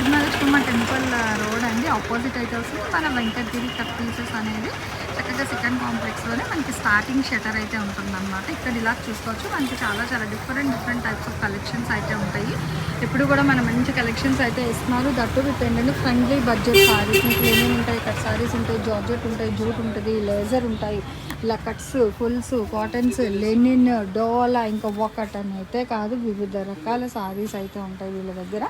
పెద్దనాగమ్మ temple road అండి. Opposite అయితే వస్తుంది. మన వెంకటగిరి కట్ పీసెస్ అనేది చక్కగా సెకండ్ కాంప్లెక్స్లోనే మనకి స్టార్టింగ్ షటర్ అయితే ఉంటుందన్నమాట. ఇక్కడ ఇలా చూసుకోవచ్చు. మనకి చాలా చాలా different different types of collections అయితే ఉంటాయి. ఇప్పుడు కూడా మనం మంచి కలెక్షన్స్ అయితే ఇస్తున్నారు దట్టు విత్ ఏంటంటే ఫ్రెండ్లీ బడ్జెట్ సారీస్ మీకు ఏమేమి ఉంటాయి? కట్ సారీస్ ఉంటాయి జార్జెట్ ఉంటాయి జూట్ ఉంటుంది లేజర్ ఉంటాయి ఇలా కట్స్ ఫుల్స్ కాటన్స్ లెనిన్ డోలా ఇంకా ఒకట్ అని అయితే కాదు. వివిధ రకాల సారీస్ అయితే ఉంటాయి వీళ్ళ దగ్గర.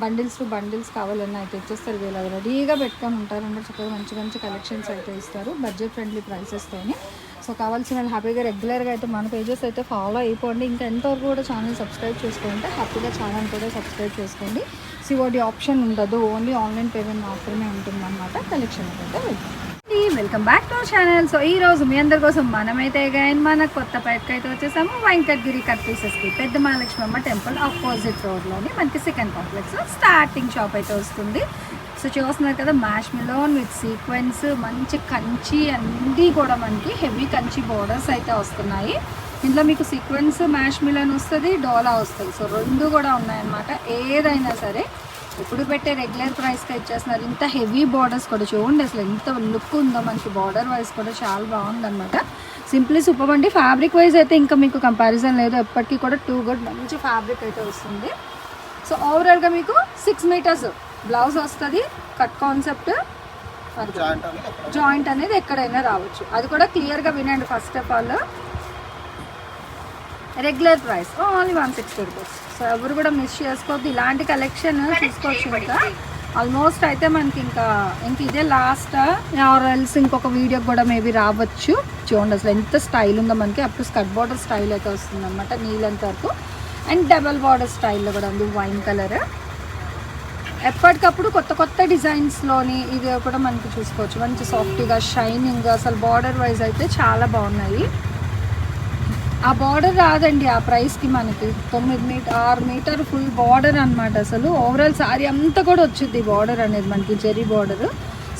బండిల్స్ టు బండిల్స్ కావాలన్నా అయితే ఇచ్చేస్తారు వీళ్ళు రెడీగా పెట్టుకొని ఉంటారు చక్కగా మంచి మంచి కలెక్షన్స్ అయితే ఇస్తారు బడ్జెట్ ఫ్రెండ్లీ ప్రైసెస్తోని సో కావాల్సిన వాళ్ళు హ్యాపీగా రెగ్యులర్గా అయితే మన పేజెస్ అయితే ఫాలో అయిపోండి. ఇంకా ఎంతవరకు కూడా ఛానల్ సబ్స్క్రైబ్ చేసుకుంటే హ్యాపీగా ఛానల్ కూడా సబ్స్క్రైబ్ చేసుకోండి. సిఓడి ఆప్షన్ ఉండదు ఓన్లీ ఆన్లైన్ పేమెంట్ మాత్రమే ఉంటుందన్నమాట. కలెక్షన్ అయితే వెళ్తాం welcome back to channel. So ఈ రోజు మీ అందరి కోసం మనమైతే గైన్ మన కొత్త పేటకి అయితే వచ్చేసాము. వెంకటగిరి కట్ పీసెస్కి పెద్ద మహాలక్ష్మమ్మ టెంపుల్ ఆపోజిట్ రోడ్లోని మనకి సెకండ్ కాంప్లెక్స్ స్టార్టింగ్ షాప్ అయితే వస్తుంది. సో చూస్తున్నారు కదా మ్యాష్ మిలోన్ విత్ సీక్వెన్స్ మంచి కంచి అన్నీ కూడా మనకి హెవీ కంచి బోర్డర్స్ అయితే వస్తున్నాయి. ఇందులో మీకు సీక్వెన్స్ మ్యాష్ మిలోన్ వస్తుంది డోలా వస్తుంది. సో రెండు కూడా ఉన్నాయన్నమాట. ఏదైనా సరే ఇప్పుడు పెట్టే రెగ్యులర్ ప్రైస్కి ఇచ్చేస్తున్నారు ఇంత హెవీ బార్డర్స్ కూడా చూడండి అసలు ఎంత లుక్ ఉందో మనకి బార్డర్ వైజ్ కూడా చాలా బాగుందన్నమాట. సింప్లీ సూపర్ అండి ఫ్యాబ్రిక్ వైజ్ అయితే ఇంకా మీకు కంపారిజన్ లేదు. ఎప్పటికీ కూడా టూ గుడ్ మంచి ఫ్యాబ్రిక్ అయితే వస్తుంది. సో ఓవరాల్గా మీకు సిక్స్ మీటర్స్ బ్లౌజ్ వస్తుంది. కట్ కాన్సెప్ట్ జాయింట్ అనేది ఎక్కడైనా రావచ్చు. అది కూడా క్లియర్గా వినండి first of all regular price only one sixty rupees so ఎవరు కూడా మిస్ చేసుకోవద్దు. ఇలాంటి కలెక్షన్ తీసుకోవచ్చు ఇంకా. ఆల్మోస్ట్ అయితే మనకి ఇంకా ఇంక ఇదే లాస్ట్ ఆర్ ఎల్స్ ఇంకొక వీడియో కూడా మేబీ రావచ్చు. చూడండి అసలు ఎంత స్టైల్ ఉందో మనకి. అప్పుడు స్కర్ట్ బార్డర్ స్టైల్ అయితే వస్తుంది అనమాట నీళ్ళంత వరకు అండ్ డబల్ బార్డర్ స్టైల్లో కూడా ఉంది వైన్ కలర్ ఎప్పటికప్పుడు కొత్త కొత్త డిజైన్స్లోని ఇది కూడా మనకి చూసుకోవచ్చు. మంచి సాఫ్ట్గా షైనింగ్ అసలు బార్డర్ వైజ్ అయితే చాలా బాగున్నాయి. ఆ బార్డర్ రాదండి ఆ ప్రైస్కి మనకి. తొమ్మిది మీటర్ ఆరు మీటర్ ఫుల్ బార్డర్ అనమాట అసలు. ఓవరాల్ సారీ అంతా కూడా వచ్చింది బార్డర్ అనేది మనకి జెరీ బార్డర్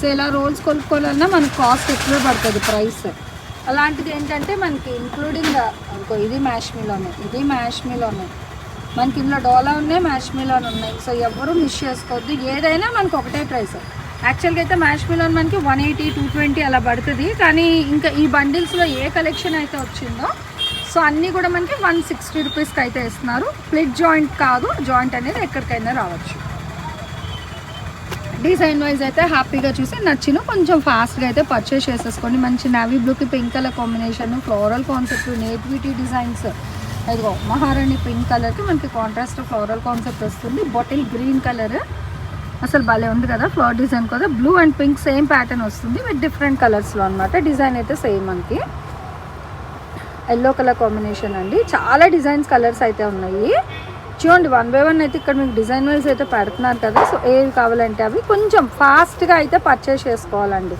సో ఇలా రోల్స్ కొనుక్కోవాలన్నా మనకు కాస్ట్ ఎక్కువ పడుతుంది ప్రైస్ అలాంటిది ఏంటంటే మనకి ఇంక్లూడింగ్ ఇంకో ఇది మ్యాష్మీలోనే ఇది మ్యాష్మీలోనే మనకి ఇందులో డోలా ఉన్నాయి మ్యాష్మీలోన్ ఉన్నాయి. సో ఎవరు మిస్ చేసుకోవద్దు. ఏదైనా మనకు ఒకటే ప్రైస్ యాక్చువల్గా అయితే మ్యాష్మీలోన్ మనకి వన్ ఎయిటీ టూ ట్వంటీ అలా పడుతుంది. కానీ ఇంకా ఈ బండిల్స్లో ఏ కలెక్షన్ అయితే వచ్చిందో సో అన్నీ కూడా మనకి వన్ సిక్స్టీ రూపీస్కి అయితే ఇస్తున్నారు. ప్లిట్ జాయింట్ కాదు జాయింట్ అనేది ఎక్కడికైనా రావచ్చు. డిజైన్ వైజ్ అయితే హ్యాపీగా చూసి నచ్చిన కొంచెం ఫాస్ట్గా అయితే పర్చేస్ చేసేసుకోండి. మంచి నావీ బ్లూకి pink colour combination floral concept nativity designs ఇదిగో మహారాణి పింక్ కలర్కి మనకి కాంట్రాస్ట్ ఫ్లోరల్ కాన్సెప్ట్ వస్తుంది. బాటిల్ గ్రీన్ కలర్ అసలు భలే ఉంది కదా ఫ్లవర్ డిజైన్ కదా blue and pink same pattern వస్తుంది విత్ డిఫరెంట్ కలర్స్లో అనమాట డిజైన్ అయితే సేమ్ మనకి. ఎల్లో కలర్ కాంబినేషన్ అండి. చాలా డిజైన్స్ కలర్స్ అయితే ఉన్నాయి. చూడండి వన్ బై వన్ అయితే ఇక్కడ మీకు డిజైన్ వైజ్ అయితే పెడుతున్నారు కదా. సో ఏవి కావాలంటే అవి. కొంచెం ఫాస్ట్గా అయితే పర్చేస్ చేసుకోవాలండి.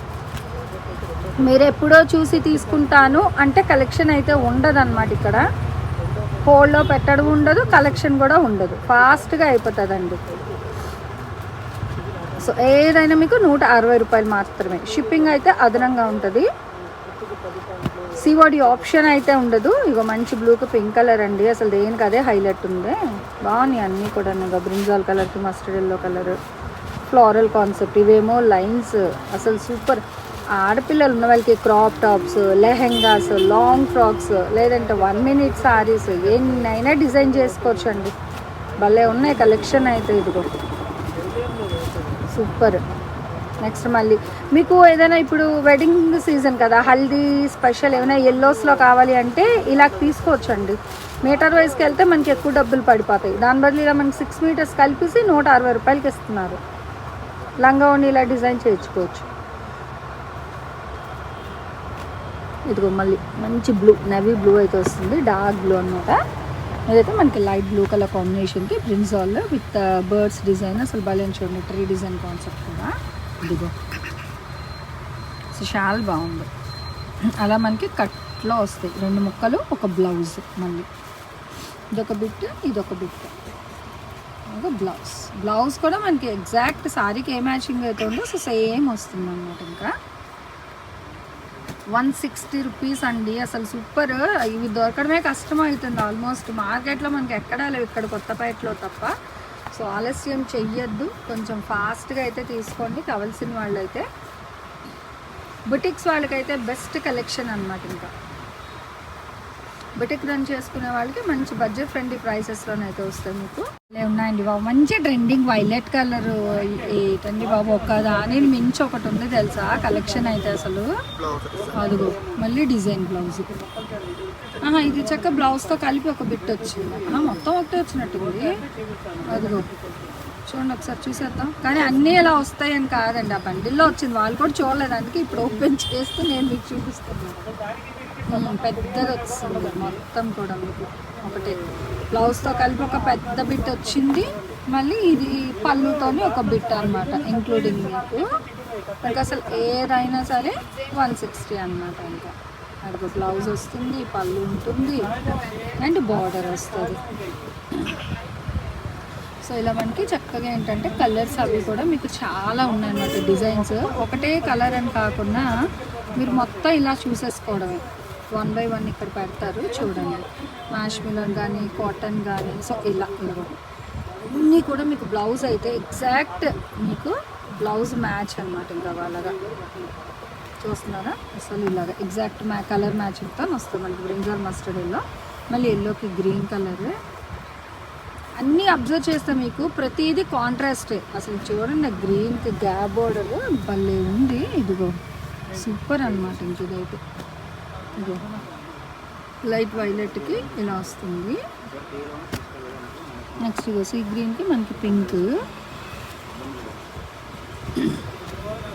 మీరు ఎప్పుడో చూసి తీసుకుంటాను. అంటే కలెక్షన్ అయితే ఉండదు అనమాట ఇక్కడ హోల్డ్లో పెట్టడం ఉండదు కలెక్షన్ కూడా ఉండదు. ఫాస్ట్గా అయిపోతుందండి. సో ఏదైనా మీకు నూట అరవై రూపాయలు మాత్రమే. షిప్పింగ్ అయితే అదనంగా ఉంటుంది. సివోడి ఆప్షన్ అయితే ఉండదు. ఇగో మంచి బ్లూకి పింక్ కలర్ అండి. అసలు దేనికి అదే హైలైట్ ఉంది. బాగున్నాయి అన్నీ కూడా ఇక బ్రింజాల్ కలర్కి mustard yellow colour floral concept ఇవేమో లైన్స్ అసలు సూపర్ ఆడపిల్లలు ఉన్న వాళ్ళకి crop tops lehengas long frocks లేదంటే వన్ మినిట్ సారీస్ ఎన్నైనా డిజైన్ చేసుకోవచ్చు అండి భలే ఉన్నాయి కలెక్షన్ అయితే ఇదిగో. సూపర్ నెక్స్ట్ మళ్ళీ. మీకు ఏదైనా ఇప్పుడు వెడ్డింగ్ సీజన్ కదా హల్దీ స్పెషల్ ఏమైనా ఎల్లోస్లో కావాలి అంటే ఇలా తీసుకోవచ్చు అండి మీటర్ వైజ్కి వెళ్తే మనకి ఎక్కువ డబ్బులు పడిపోతాయి. దాని బదులు ఇలా మనకి సిక్స్ మీటర్స్ కలిపేసి నూట అరవై రూపాయలకి ఇస్తున్నారు. లంగా ఉండి ఇలా డిజైన్ చేయించుకోవచ్చు. ఇదిగో మళ్ళీ మంచి బ్లూ నవీ బ్లూ అయితే వస్తుంది. డార్క్ బ్లూ అనమాట ఇదైతే మనకి లైట్ బ్లూ కలర్ కాంబినేషన్కి ప్రిన్సాల్లో విత్ బర్డ్స్ డిజైన్ అసలు భలే చూడండి ట్రీ డిజైన్ కాన్సెప్ట్ కూడా. ఇదిగో. సో చాలా బాగుంది. అలా మనకి కట్లో వస్తాయి. రెండు ముక్కలు ఒక బ్లౌజ్ మళ్ళీ. ఇదొక బిట్ ఇదొక బిట్ ఒక బ్లౌజ్. బ్లౌజ్ కూడా మనకి ఎగ్జాక్ట్ సారీకి ఏ మ్యాచింగ్ అయితే ఉందో సో సేమ్ వస్తుంది అనమాట ఇంకా. వన్ సిక్స్టీ రూపీస్ అండి. అసలు సూపర్. ఇవి దొరకడమే కష్టం అవుతుంది. ఆల్మోస్ట్ మార్కెట్లో మనకి ఎక్కడా లేవు. ఇక్కడ కొత్తపేటలో తప్ప. సో ఆలస్యం చెయ్యొద్దు. కొంచెం ఫాస్ట్గా అయితే తీసుకోండి. కావాల్సిన వాళ్ళైతే బుటిక్స్ వాళ్ళకైతే బెస్ట్ కలెక్షన్ అనమాట ఇంకా. బుటిక్ రన్ చేసుకునే వాళ్ళకి మంచి బడ్జెట్ ఫ్రెండ్లీ ప్రైసెస్లోనే అయితే వస్తాయి మీకు. ఉన్నాయండి బాబు. మంచి ట్రెండింగ్ వైలెట్ కలర్ ఏంటండి బాబు ఒక్క దాని మించి ఒకటి ఉంది తెలుసా? కలెక్షన్ అయితే అసలు. అదిగో మళ్ళీ డిజైన్ బ్లౌజ్ ఆహా, ఇది చక్క బ్లౌజ్తో కలిపి ఒక బిట్ వచ్చింది. మొత్తం ఒకటే వచ్చినట్టుంది. అదిగో చూడండి ఒకసారి చూసేద్దాం. కానీ అన్నీ ఎలా వస్తాయని కాదండి. ఆ బండిల్లో వచ్చింది వాళ్ళు కూడా చూడలేదు. అందుకే ఇప్పుడు ఓపెన్ చేస్తే నేను మీకు చూపిస్తున్నాను. పెద్దది వచ్చింది మొత్తం కూడా మీకు ఒకటి. బ్లౌజ్తో కలిపి ఒక పెద్ద బిట్ వచ్చింది మళ్ళీ ఇది పళ్ళుతోని ఒక బిట్ అనమాట ఇంక్లూడింగ్ మీకు. ఇంకా అసలు ఏదైనా సరే వన్ సిక్స్టీ అనమాట ఇంకా. అది బ్లౌజ్ వస్తుంది పళ్ళు ఉంటుంది అండ్ బార్డర్ వస్తుంది. సో ఇలా మనకి చక్కగా ఏంటంటే కలర్స్ అవి కూడా మీకు చాలా ఉన్నాయన్నమాట డిజైన్స్. ఒకటే కలర్ అని కాకుండా మీరు మొత్తం ఇలా చూసేసుకోవడమే. వన్ బై వన్ ఇక్కడ పెడతారు చూడండి. మ్యాష్ కానీ కాటన్ కానీ సో ఇలా ఇదిగో. అన్నీ కూడా మీకు బ్లౌజ్ అయితే ఎగ్జాక్ట్ మీకు బ్లౌజ్ మ్యాచ్ అనమాట ఇంకా వాళ్ళగా. చూస్తున్నారా? అసలు ఇలాగా ఎగ్జాక్ట్ మ్యా కలర్ మ్యాచింగ్తో వస్తుంది మనకి బ్రింజర్ మస్టర్డ్ ఎల్లో మళ్ళీ ఎల్లోకి గ్రీన్ కలర్. అన్నీ అబ్జర్వ్ చేస్తే మీకు ప్రతిదీ కాంట్రాస్టే. అసలు చూడండి గ్రీన్కి గ్యాప్ బోర్డర్ భలే ఉంది. ఇదిగో సూపర్ అనమాట ఇంక ఇదైతే. లైట్ వైలెట్కి ఇలా వస్తుంది. నెక్స్ట్ ఇగో సీ గ్రీన్కి మనకి పింక్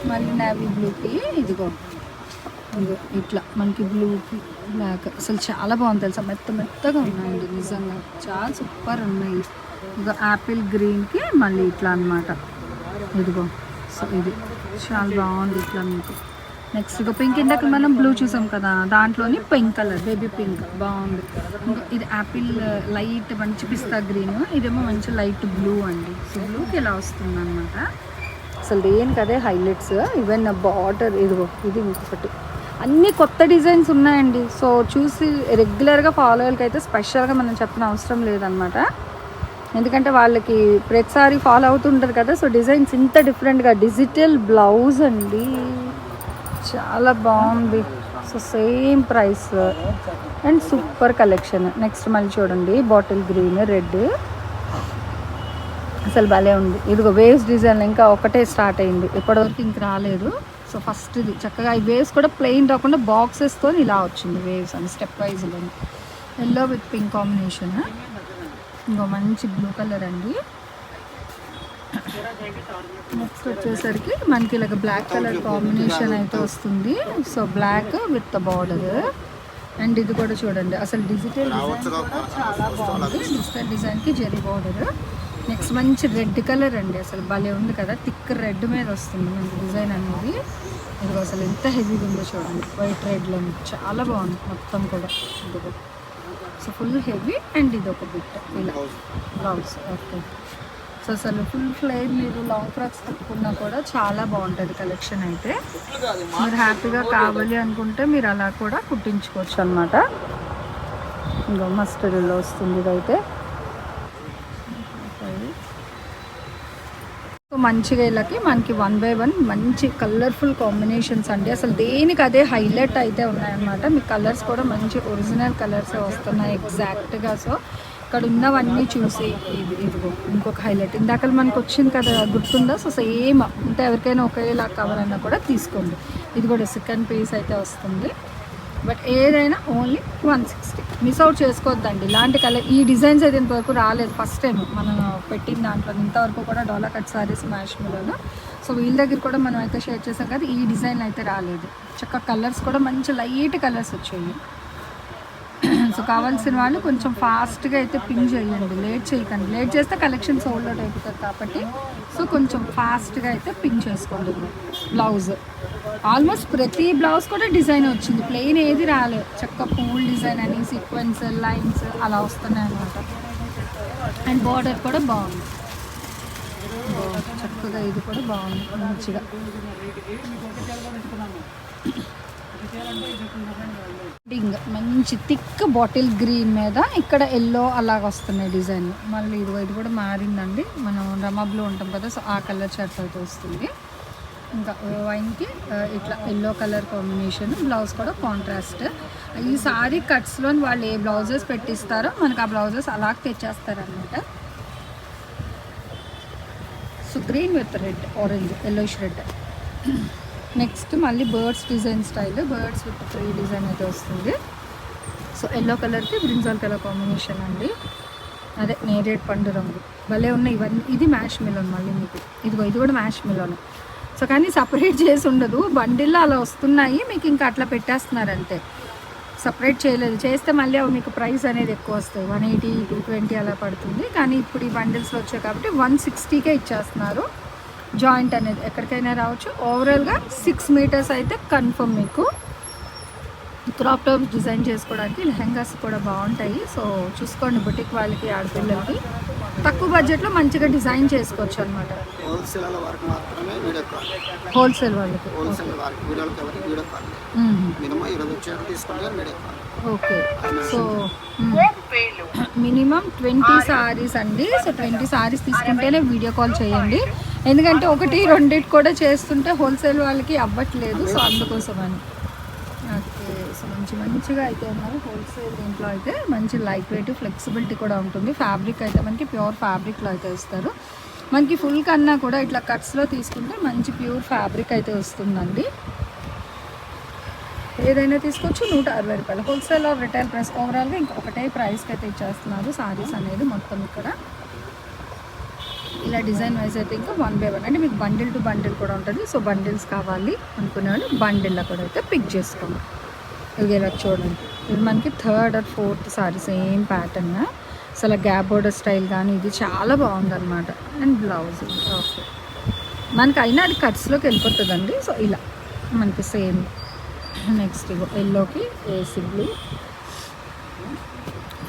మళ్ళీ నావీ బ్లూకి ఇదిగో. ఇదిగో ఇట్లా మనకి బ్లూకి బ్లాక్ అసలు చాలా బాగుంది తెలుసా? మెత్త మెత్తగా ఉన్నాయండి నిజంగా. చాలా సూపర్ ఉన్నాయి. ఇదిగో యాపిల్ గ్రీన్కి మళ్ళీ ఇట్లా అన్నమాట. ఇదిగో సో ఇది. చాలా బాగుంది ఇట్లా మీకు. నెక్స్ట్ ఇక పింక్ ఇందాక మనం బ్లూ చూసాం కదా దాంట్లోని పింక్ కలర్ బేబీ పింక్ బాగుంది. ఇది యాపిల్ లైట్ మంచి పిస్తా గ్రీన్ ఇదేమో మంచి లైట్ బ్లూ అండి. సో బ్లూకి ఇలా వస్తుంది అనమాట అసలు దేనికి అదే హైలైట్స్ ఈవెన్ బార్డర్ ఇదిగో ఇది ఇంకొకటి. అన్ని కొత్త డిజైన్స్ ఉన్నాయండి. సో చూసి రెగ్యులర్గా ఫాలో అయితే స్పెషల్గా మనం చెప్పిన అవసరం లేదనమాట ఎందుకంటే వాళ్ళకి ప్రతిసారి ఫాలో అవుతుంటారు కదా సో డిజైన్స్ ఇంత డిఫరెంట్గా డిజిటల్ బ్లౌజ్ అండి. చాలా బాగుంది. So same price and super collection next మళ్ళీ చూడండి. బాటిల్ గ్రీన్ రెడ్ అసలు భలే ఉంది. ఇదిగో వేవ్స్ డిజైన్ ఇంకా ఒకటే స్టార్ట్ అయింది. ఇప్పటివరకు ఇంక రాలేదు. సో ఫస్ట్ ఇది. చక్కగా ఈ వేవ్స్ కూడా ప్లెయిన్ రాకుండా బాక్సెస్తో ఇలా వచ్చింది వేవ్స్ అని స్టెప్ వైజ్లో ఎల్లో విత్ పింక్ కాంబినేషన్ ఇంకో మంచి బ్లూ కలర్ అండి. నెక్స్ట్ వచ్చేసరికి మనకి ఇలాగ బ్లాక్ కలర్ కాంబినేషన్ అయితే వస్తుంది. So black with border and ఇది కూడా చూడండి. అసలు డిజిటల్ డిజైన్ కూడా చాలా బాగుంది. డిజిటల్ డిజైన్కి జెరీ బార్డర్ నెక్స్ట్ మంచి రెడ్ కలర్ అండి. అసలు భలే ఉంది కదా. థిక్ రెడ్ మీద వస్తుంది మనకి డిజైన్ అనేది. ఇది అసలు ఎంత హెవీగా ఉందో చూడండి. వైట్ రెడ్లో చాలా బాగుంది. మొత్తం కూడా. ఇదిగో. సో ఫుల్ హెవీ అండ్ ఇది ఒక బిట్ ఇలా. బ్లౌజ్ ఓకే సో అసలు ఫుల్ ఫ్లేర్ మీరు లాంగ్ ఫ్రాక్స్ కట్టుకున్నా కూడా చాలా బాగుంటుంది కలెక్షన్ అయితే. మీరు హ్యాపీగా కావాలి అనుకుంటే మీరు అలా కూడా కుట్టించుకోవచ్చు అనమాట ఇంకా మస్టర్లో వస్తుంది ఇదైతే. సో మంచిగా ఇలాకి మనకి వన్ బై వన్ మంచి కలర్ఫుల్ కాంబినేషన్స్ అండి. అసలు దేనికి అదే హైలైట్ అయితే ఉన్నాయన్నమాట. మీ కలర్స్ కూడా మంచి ఒరిజినల్ కలర్స్ వస్తున్నాయి ఎగ్జాక్ట్గా సో అక్కడ ఉన్నవన్నీ చూసి ఇది ఇదిగో ఇంకొక హైలైట్ ఇందాక మనకు వచ్చింది కదా గుర్తుందా? సో సేమ్ అంటే ఎవరికైనా ఒకేలా కావాలన్నా కూడా తీసుకోండి. ఇది కూడా సెకండ్ పీస్ అయితే వస్తుంది. బట్ ఏదైనా only one sixty miss out చేసుకోవద్దండి. ఇలాంటి కలర్ ఈ డిజైన్స్ అయితే ఇంతవరకు రాలేదు. ఫస్ట్ టైం మనం పెట్టిన దాంట్లో. ఇంతవరకు కూడా డోలా కట్ సారీస్ మ్యాష్ మిలోలో సో వీళ్ళ దగ్గర కూడా మనం అయితే షేర్ చేసాం కదా ఈ డిజైన్ అయితే రాలేదు. చక్క కలర్స్ కూడా మంచి లైట్ కలర్స్ వచ్చాయి. సో కావాల్సిన వాళ్ళు కొంచెం ఫాస్ట్గా అయితే పింక్ చేయండి. లేట్ చేయకండి. లేట్ చేస్తే కలెక్షన్స్ హోల్డ్ అవుట్ అయిపోతుంది కాబట్టి సో కొంచెం ఫాస్ట్గా అయితే పింక్ చేసుకోండి. బ్లౌజ్ ఆల్మోస్ట్ ప్రతి బ్లౌజ్ కూడా డిజైన్ వచ్చింది. ప్లెయిన్ ఏది రాలేదు చక్క పూల్ డిజైన్ అని సీక్వెన్స్ లైన్స్ అలా వస్తున్నాయి అనమాట అండ్ బార్డర్ కూడా బాగుంది. చక్కగా ఇది కూడా బాగుంది. మంచిగా. మంచి థిక్ బాటిల్ గ్రీన్ మీద ఇక్కడ ఎల్లో అలాగ వస్తున్నాయి డిజైన్. మళ్ళీ ఇది కూడా మారిందండి. మనం రమా బ్లూ ఉంటాం కదా సో ఆ కలర్ షర్ట్ అయితే వస్తుంది. ఇంకా వైన్కి ఇట్లా ఎల్లో కలర్ కాంబినేషన్ బ్లౌజ్ కూడా కాంట్రాస్ట్. ఈ సారీ కట్స్లో వాళ్ళు ఏ బ్లౌజెస్ పెట్టిస్తారో మనకు ఆ బ్లౌజెస్ అలాగ తెచ్చేస్తారనమాట so green with red orange yellowish red next మళ్ళీ birds design style birds with free design అయితే వస్తుంది. సో ఎల్లో కలర్కి బ్రింజాల్ కలర్ కాంబినేషన్ అండి. అదే నేరేడ్ పండు రంగు. భలే ఉన్నాయి ఇవన్నీ. ఇది మ్యాష్ మిలోన్ మళ్ళీ మీకు. ఇదిగో ఇది కూడా మ్యాష్ మిలోన్ సో కానీ సపరేట్ చేసి ఉండదు. బండిల్లో అలా వస్తున్నాయి. మీకు ఇంకా అట్లా పెట్టేస్తున్నారు అంతే. సపరేట్ చేయలేదు. చేస్తే మళ్ళీ అవి మీకు ప్రైస్ అనేది ఎక్కువ వస్తాయి. వన్ ఎయిటీ టూ ట్వంటీ అలా పడుతుంది. కానీ ఇప్పుడు ఈ బండిల్స్లో వచ్చాయి కాబట్టి వన్ సిక్స్టీకే ఇచ్చేస్తున్నారు. జాయింట్ అనేది ఎక్కడికైనా రావచ్చు. ఓవరాల్గా సిక్స్ మీటర్స్ అయితే కన్ఫర్మ్ మీకు. క్రాప్ టాప్స్ డిజైన్ చేసుకోవడానికి లెహంగాస్ కూడా బాగుంటాయి. సో చూసుకోండి బుటిక్ వాళ్ళకి ఆడపిల్లలకి. తక్కువ బడ్జెట్లో మంచిగా డిజైన్ చేసుకోవచ్చు అనమాట హోల్సేల్ వాళ్ళకి. Okay so minimum twenty saris అండి. సో ట్వంటీ సారీస్ తీసుకుంటేనే వీడియో కాల్ చేయండి. ఎందుకంటే ఒకటి రెండింటి కూడా చేస్తుంటే హోల్సేల్ వాళ్ళకి అవ్వట్లేదు సో అందుకోసం అని ఓకే సో మంచి మంచిగా అయితే ఉన్నారు. హోల్సేల్ దీంట్లో అయితే మంచి లైట్ వెయిట్ ఫ్లెక్సిబిలిటీ కూడా ఉంటుంది. ఫ్యాబ్రిక్ అయితే మనకి ప్యూర్ ఫ్యాబ్రిక్లో అయితే ఇస్తారు. మనకి ఫుల్ కన్నా కూడా ఇట్లా కట్స్లో తీసుకుంటే మంచి ప్యూర్ ఫ్యాబ్రిక్ అయితే వస్తుందండి. ఏదైనా తీసుకోవచ్చు నూట అరవై రూపాయలు. హోల్సేల్ ఆర్ రిటైల్ ప్రైస్ ఓవరాల్గా ఇంకా ఒకటే ప్రైస్కి అయితే ఇచ్చేస్తున్నారు సారీస్ అనేది మొత్తం ఇక్కడ. ఇలా డిజైన్ వైజ్ అయితే ఇంకా వన్ బై వన్. అంటే మీకు బండిల్ టు బండిల్ కూడా ఉంటుంది. సో బండిల్స్ కావాలి అనుకునే బండిల్లో కూడా అయితే పిక్ చేసుకోండి. ఇది ఇలా చూడండి. ఇది మనకి third or fourth sari same pattern అసలు గ్యాప్ బోర్డర్ స్టైల్ కానీ ఇది చాలా బాగుందన్నమాట. అండ్ బ్లౌజ్ ఓకే మనకి అయినా అది కట్స్లోకి వెళ్ళిపోతుందండి. సో ఇలా మనకి సేమ్ నెక్స్ట్ ఇగో ఎల్లోకి ఏసీ బ్లూ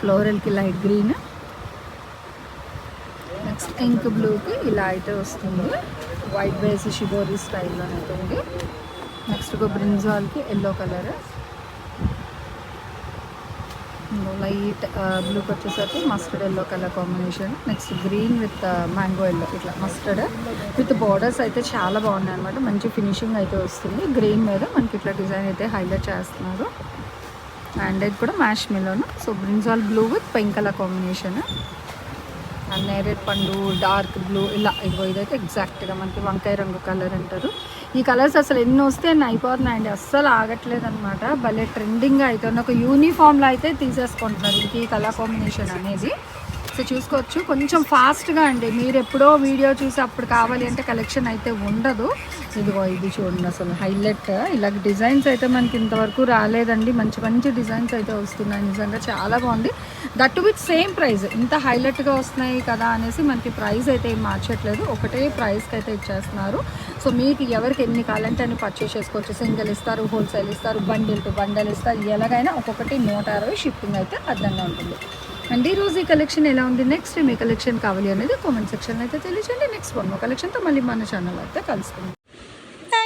ఫ్లోరల్కి లైట్ గ్రీన్ పింక్ బ్లూకి ఇలా అయితే వస్తుంది. వైట్ బేస్ షిబోరీ స్టైల్లో అయితే నెక్స్ట్ ఒక బ్రింజాల్కి ఎల్లో కలర్ లైట్ బ్లూకి వచ్చేసరికి mustard yellow colour combination next green with mango yellow ఇట్లా మస్టర్డ్ విత్ బార్డర్స్ అయితే చాలా బాగున్నాయి అనమాట మంచి ఫినిషింగ్ అయితే వస్తుంది. గ్రీన్ మీద మనకి ఇట్లా డిజైన్ అయితే హైలైట్ చేస్తున్నారు. అండ్ ఇది కూడా మ్యాష్ మిలోను so brinjal blue with pink colour combination నేరేడ్ పండు డార్క్ బ్లూ ఇలా ఇగో ఇదైతే ఎగ్జాక్ట్గా మనకి వంకాయ రంగు కలర్ అంటారు. ఈ కలర్స్ అసలు ఎన్ని వస్తే ఎన్ని అయిపోతున్నాయండి. అస్సలు ఆగట్లేదు అనమాట భలే ట్రెండింగ్గా అయితే ఉన్న ఒక యూనిఫామ్లో అయితే తీసేసుకుంటున్నారు ఇది ఈ కలర్ కాంబినేషన్ అనేది. సో చూసుకోవచ్చు. కొంచెం ఫాస్ట్గా అండి. మీరు ఎప్పుడో వీడియో చూసి అప్పుడు కావాలి అంటే కలెక్షన్ అయితే ఉండదు. ఇదిగో ఇది చూడండి అసలు హైలైట్ ఇలా డిజైన్స్ అయితే మనకి ఇంతవరకు రాలేదండి. మంచి మంచి డిజైన్స్ అయితే వస్తున్నాయి. నిజంగా చాలా బాగుంది. దట్ విత్ సేమ్ ప్రైస్ ఇంత హైలైట్గా వస్తున్నాయి కదా అనేసి మనకి ప్రైస్ అయితే ఏం మార్చట్లేదు. ఒకటే ప్రైస్కి అయితే ఇచ్చేస్తున్నారు. సో మీకు ఎవరికి ఎన్ని కావాలంటే అని పర్చేస్ చేసుకోవచ్చు. సింగిల్ ఇస్తారు హోల్సేల్ ఇస్తారు బండిల్ టు బండల్ ఇస్తారు. ఎలాగైనా ఒక్కొక్కటి నూట అరవై షిప్పింగ్ అయితే అర్థంగా ఉంటుంది. అండ్ ఈ రోజు ఈ కలెక్షన్ ఎలా ఉంది? నెక్స్ట్ మీ కలెక్షన్ కావాలి అనేది కామెంట్ సెక్షన్లో అయితే తెలియజేయండి. నెక్స్ట్ వన్ కలెక్షన్తో మళ్ళీ మన ఛానల్ అయితే కలుసుకుందాం.